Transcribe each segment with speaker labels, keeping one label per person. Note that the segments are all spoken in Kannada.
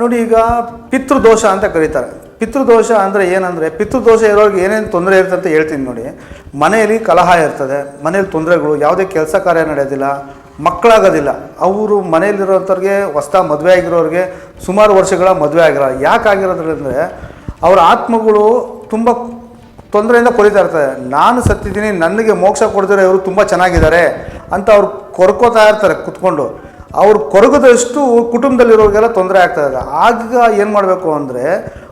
Speaker 1: ನೋಡಿ ಈಗ ಪಿತೃದೋಷ ಅಂತ ಕರೀತಾರೆ. ಪಿತೃದೋಷ ಅಂದರೆ ಏನಂದರೆ ಪಿತೃದೋಷ ಇರೋರಿಗೆ ಏನೇನು ತೊಂದರೆ ಇರುತ್ತೆ ಅಂತ ಹೇಳ್ತೀನಿ ನೋಡಿ. ಮನೆಯಲ್ಲಿ ಕಲಹ ಇರ್ತದೆ. ಮನೇಲಿ ತೊಂದರೆಗಳು, ಯಾವುದೇ ಕೆಲಸ ಕಾರ್ಯ ನಡೆಯೋದಿಲ್ಲ ಮಕ್ಕಳಾಗೋದಿಲ್ಲ. ಅವರು ಮನೆಯಲ್ಲಿರೋಂಥವ್ರಿಗೆ ಹೊಸ ಮದುವೆ ಆಗಿರೋರಿಗೆ ಸುಮಾರು ವರ್ಷಗಳ ಮದುವೆ ಆಗಿರೋ ಯಾಕೆ ಆಗಿರೋದ್ರಂದರೆ ಅವರ ಆತ್ಮಗಳು ತುಂಬ ತೊಂದರೆಯಿಂದ ಕೊರಿತಾ ಇರ್ತದೆ. ನಾನು ಸತ್ತಿದ್ದೀನಿ, ನನಗೆ ಮೋಕ್ಷ ಕೊಡ್ದಿರೋ ಇವರು ತುಂಬ ಚೆನ್ನಾಗಿದ್ದಾರೆ ಅಂತ ಅವ್ರು ಕೊರ್ಕೋತಾ ಇರ್ತಾರೆ ಕುತ್ಕೊಂಡು. ಅವ್ರು ಕೊರಗದಷ್ಟು ಕುಟುಂಬದಲ್ಲಿರೋರಿಗೆಲ್ಲ ತೊಂದರೆ ಆಗ್ತಾ ಇದೆ. ಆಗ ಏನು ಮಾಡಬೇಕು ಅಂದರೆ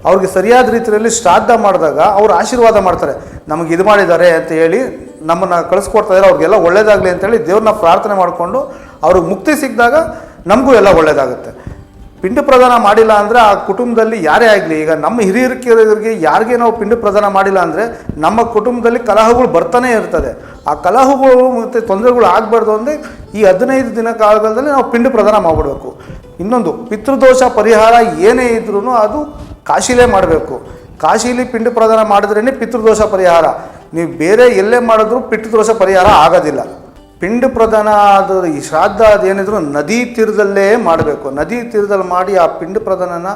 Speaker 1: ಅವ್ರಿಗೆ ಸರಿಯಾದ ರೀತಿಯಲ್ಲಿ ಶ್ರಾದ್ದ ಮಾಡಿದಾಗ ಅವ್ರು ಆಶೀರ್ವಾದ ಮಾಡ್ತಾರೆ. ನಮಗೆ ಇದು ಮಾಡಿದ್ದಾರೆ ಅಂತ ಹೇಳಿ ನಮ್ಮನ್ನು ಕಳಿಸ್ಕೊಡ್ತಾ ಇದ್ದಾರೆ. ಅವ್ರಿಗೆಲ್ಲ ಒಳ್ಳೇದಾಗಲಿ ಅಂತೇಳಿ ದೇವ್ರನ್ನ ಪ್ರಾರ್ಥನೆ ಮಾಡಿಕೊಂಡು ಅವ್ರಿಗೆ ಮುಕ್ತಿ ಸಿಕ್ಕಿದಾಗ ನಮಗೂ ಎಲ್ಲ ಒಳ್ಳೇದಾಗುತ್ತೆ. ಪಿಂಡ ಪ್ರದಾನ ಮಾಡಿಲ್ಲ ಅಂದರೆ ಆ ಕುಟುಂಬದಲ್ಲಿ ಯಾರೇ ಆಗಲಿ, ಈಗ ನಮ್ಮ ಹಿರಿಯರಿಗೆ ಯಾರಿಗೆ ನಾವು ಪಿಂಡ ಪ್ರದಾನ ಮಾಡಿಲ್ಲ ಅಂದರೆ ನಮ್ಮ ಕುಟುಂಬದಲ್ಲಿ ಕಲಹಗಳು ಬರ್ತಾನೆ ಇರ್ತದೆ. ಆ ಕಲಹಗಳು ಮತ್ತು ತೊಂದರೆಗಳು ಆಗಬಾರ್ದು ಅಂದರೆ ಈ ಹದಿನೈದು ದಿನ ಕಾಲದಲ್ಲಿ ನಾವು ಪಿಂಡ ಪ್ರದಾನ ಮಾಡ್ಬಿಡಬೇಕು. ಇನ್ನೊಂದು, ಪಿತೃದೋಷ ಪರಿಹಾರ ಏನೇ ಇದ್ರೂ ಅದು ಕಾಶಿಲೇ ಮಾಡಬೇಕು. ಕಾಶಿಲಿ ಪಿಂಡ ಪ್ರದಾನ ಮಾಡಿದ್ರೇ ಪಿತೃದೋಷ ಪರಿಹಾರ. ನೀವು ಬೇರೆ ಎಲ್ಲೇ ಮಾಡಿದ್ರೂ ಪಿತೃದೋಷ ಪರಿಹಾರ ಆಗೋದಿಲ್ಲ. ಪಿಂಡ ಪ್ರಧಾನ ಅದು ಈ ಶ್ರಾದ್ದ ಅದೇನಿದ್ರು ನದಿ ತೀರದಲ್ಲೇ ಮಾಡಬೇಕು. ನದಿ ತೀರದಲ್ಲಿ ಮಾಡಿ ಆ ಪಿಂಡ ಪ್ರಧಾನನ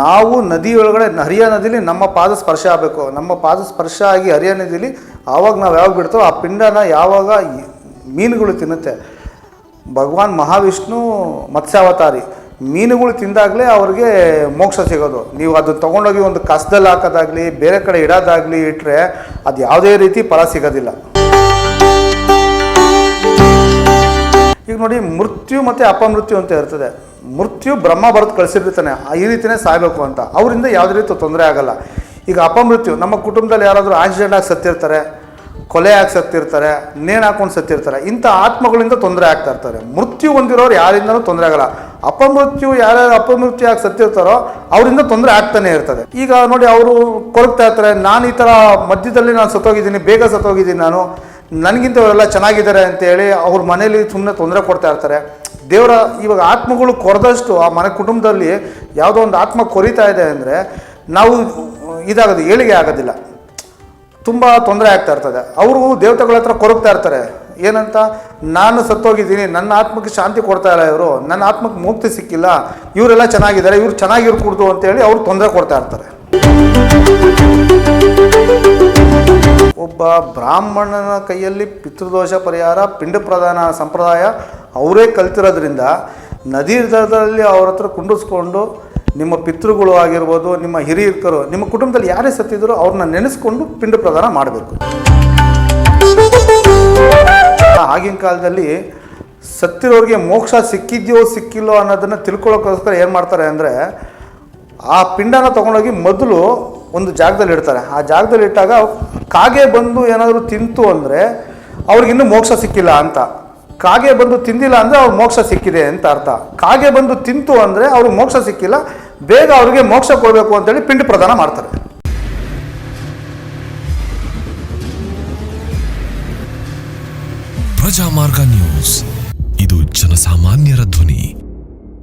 Speaker 1: ನಾವು ನದಿ ಒಳಗಡೆ, ಹರಿಯ ನದಿಲಿ ನಮ್ಮ ಪಾದ ಸ್ಪರ್ಶ ಆಗಬೇಕು. ನಮ್ಮ ಪಾದ ಸ್ಪರ್ಶ ಆಗಿ ಹರಿಯ ನದಿಲಿ ಆವಾಗ ನಾವು ಯಾವಾಗ ಬಿಡ್ತೋ ಆ ಪಿಂಡನ ಯಾವಾಗ ಮೀನುಗಳು ತಿನ್ನುತ್ತೆ. ಭಗವಾನ್ ಮಹಾವಿಷ್ಣು ಮತ್ಸ್ಯಾವತಾರಿ. ಮೀನುಗಳು ತಿಂದಾಗಲೇ ಅವ್ರಿಗೆ ಮೋಕ್ಷ ಸಿಗೋದು. ನೀವು ಅದು ತೊಗೊಂಡೋಗಿ ಒಂದು ಕಸದಲ್ಲಿ ಹಾಕೋದಾಗಲಿ, ಬೇರೆ ಕಡೆ ಇಡೋದಾಗಲಿ ಇಟ್ಟರೆ ಅದು ಯಾವುದೇ ರೀತಿ ಫಲ ಸಿಗೋದಿಲ್ಲ. ಈಗ ನೋಡಿ ಮೃತ್ಯು ಮತ್ತು ಅಪಮೃತ್ಯು ಅಂತ ಇರ್ತದೆ. ಮೃತ್ಯು ಬ್ರಹ್ಮ ಬರೆದು ಕಳಿಸಿರ್ತಾನೆ. ಈ ರೀತಿಯೇ ಸಾಯಬೇಕು ಅಂತ. ಅವರಿಂದ ಯಾವುದೇ ರೀತಿ ತೊಂದರೆ ಆಗಲ್ಲ. ಈಗ ಅಪಮೃತ್ಯು ನಮ್ಮ ಕುಟುಂಬದಲ್ಲಿ ಯಾರಾದರೂ ಆಕ್ಸಿಡೆಂಟ್ ಆಗಿ ಸತ್ತಿರ್ತಾರೆ, ಕೊಲೆ ಆಗಿ ಸತ್ತಿರ್ತಾರೆ, ನೇಣು ಹಾಕೊಂಡು ಸತ್ತಿರ್ತಾರೆ, ಇಂಥ ಆತ್ಮಗಳಿಂದ ತೊಂದರೆ ಆಗ್ತಾ ಇರ್ತಾರೆ. ಮೃತ್ಯು ಹೊಂದಿರೋರು ಯಾರಿಂದಲೂ ತೊಂದರೆ ಆಗಲ್ಲ. ಅಪಮೃತ್ಯು ಯಾರ್ಯಾರು ಅಪಮೃತ್ಯು ಆಗಿ ಸತ್ತಿರ್ತಾರೋ ಅವರಿಂದ ತೊಂದರೆ ಆಗ್ತಾನೆ ಇರ್ತದೆ. ಈಗ ನೋಡಿ ಅವರು ಕೊರಗ್ತಾ ಇರ್ತಾರೆ, ನಾನು ಈ ಥರ ಮಧ್ಯದಲ್ಲಿ ನಾನು ಸತ್ತೋಗಿದ್ದೀನಿ, ಬೇಗ ಸತ್ತೋಗಿದ್ದೀನಿ ನಾನು. ನನಗಿಂತ ಅವರೆಲ್ಲ ಚೆನ್ನಾಗಿದ್ದಾರೆ ಅಂತೇಳಿ ಅವ್ರ ಮನೇಲಿ ಸುಮ್ಮನೆ ತೊಂದರೆ ಕೊಡ್ತಾ ಇರ್ತಾರೆ. ದೇವರ ಇವಾಗ ಆತ್ಮಗಳು ಕೊರೆದಷ್ಟು ಆ ಮನೆ ಕುಟುಂಬದಲ್ಲಿ ಯಾವುದೋ ಒಂದು ಆತ್ಮ ಕೊರಿತಾ ಇದೆ ಅಂದರೆ ನಾವು ಇದಾಗೋದು, ಏಳಿಗೆ ಆಗೋದಿಲ್ಲ. ತುಂಬ ತೊಂದರೆ ಆಗ್ತಾ ಇರ್ತದೆ. ಅವರು ದೇವತೆಗಳ ಹತ್ರ ಕೊರಗ್ತಾ ಇರ್ತಾರೆ. ಏನಂತ? ನಾನು ಸತ್ತೋಗಿದ್ದೀನಿ, ನನ್ನ ಆತ್ಮಕ್ಕೆ ಶಾಂತಿ ಕೊಡ್ತಾ ಇಲ್ಲ ಇವರು, ನನ್ನ ಆತ್ಮಕ್ಕೆ ಮುಕ್ತಿ ಸಿಕ್ಕಿಲ್ಲ, ಇವರೆಲ್ಲ ಚೆನ್ನಾಗಿದ್ದಾರೆ, ಇವ್ರು ಚೆನ್ನಾಗಿರ್ಕೂಡ್ದು ಅಂತೇಳಿ ಅವ್ರು ತೊಂದರೆ ಕೊಡ್ತಾ ಇರ್ತಾರೆ. ಒಬ್ಬ ಬ್ರಾಹ್ಮಣನ ಕೈಯಲ್ಲಿ ಪಿತೃದೋಷ ಪರಿಹಾರ, ಪಿಂಡ ಪ್ರದಾನ ಸಂಪ್ರದಾಯ ಅವರೇ ಕಲ್ತಿರೋದ್ರಿಂದ ನದಿ ದರದಲ್ಲಿ ಅವ್ರ ಹತ್ರ ಕುಂಡಿಸ್ಕೊಂಡು ನಿಮ್ಮ ಪಿತೃಗಳು ಆಗಿರ್ಬೋದು, ನಿಮ್ಮ ಹಿರಿಯರು ನಿಮ್ಮ ಕುಟುಂಬದಲ್ಲಿ ಯಾರೇ ಸತ್ತಿದ್ರು ಅವ್ರನ್ನ ನೆನೆಸ್ಕೊಂಡು ಪಿಂಡ ಪ್ರದಾನ ಮಾಡಬೇಕು. ಆಗಿನ ಕಾಲದಲ್ಲಿ ಸತ್ತಿರೋರಿಗೆ ಮೋಕ್ಷ ಸಿಕ್ಕಿದ್ಯೋ ಸಿಕ್ಕಿಲ್ಲೋ ಅನ್ನೋದನ್ನು ತಿಳ್ಕೊಳ್ಳೋಕ್ಕೋಸ್ಕರ ಏನು ಮಾಡ್ತಾರೆ ಅಂದರೆ ಆ ಪಿಂಡನ ತೊಗೊಂಡೋಗಿ ಮೊದಲು ಒಂದು ಜಾಗದಲ್ಲಿ ಇಡ್ತಾರೆ. ಆ ಜಾಗದಲ್ಲಿ ಇಟ್ಟಾಗ ಕಾಗೆ ಬಂದು ಏನಾದರೂ ತಿಂತು ಅಂದರೆ ಅವ್ರಿಗಿನ್ನೂ ಮೋಕ್ಷ ಸಿಕ್ಕಿಲ್ಲ ಅಂತ. ಕಾಗೆ ಬಂದು ತಿಂದಿಲ್ಲ ಅಂದರೆ ಅವ್ರಿಗೆ ಮೋಕ್ಷ ಸಿಕ್ಕಿದೆ ಅಂತ ಅರ್ಥ. ಕಾಗೆ ಬಂದು ತಿಂತು ಅಂದರೆ ಅವ್ರಿಗೆ ಮೋಕ್ಷ ಸಿಕ್ಕಿಲ್ಲ. ಬೇಗ ಅವ್ರಿಗೆ ಮೋಕ್ಷ ಕೊಡಬೇಕು ಅಂತೇಳಿ ಪಿಂಡ ಪ್ರದಾನ ಮಾಡ್ತಾರೆ.
Speaker 2: ಪ್ರಜಾಮಾರ್ಗ ನ್ಯೂಸ್. ಇದು ಜನಸಾಮಾನ್ಯರ ಧ್ವನಿ.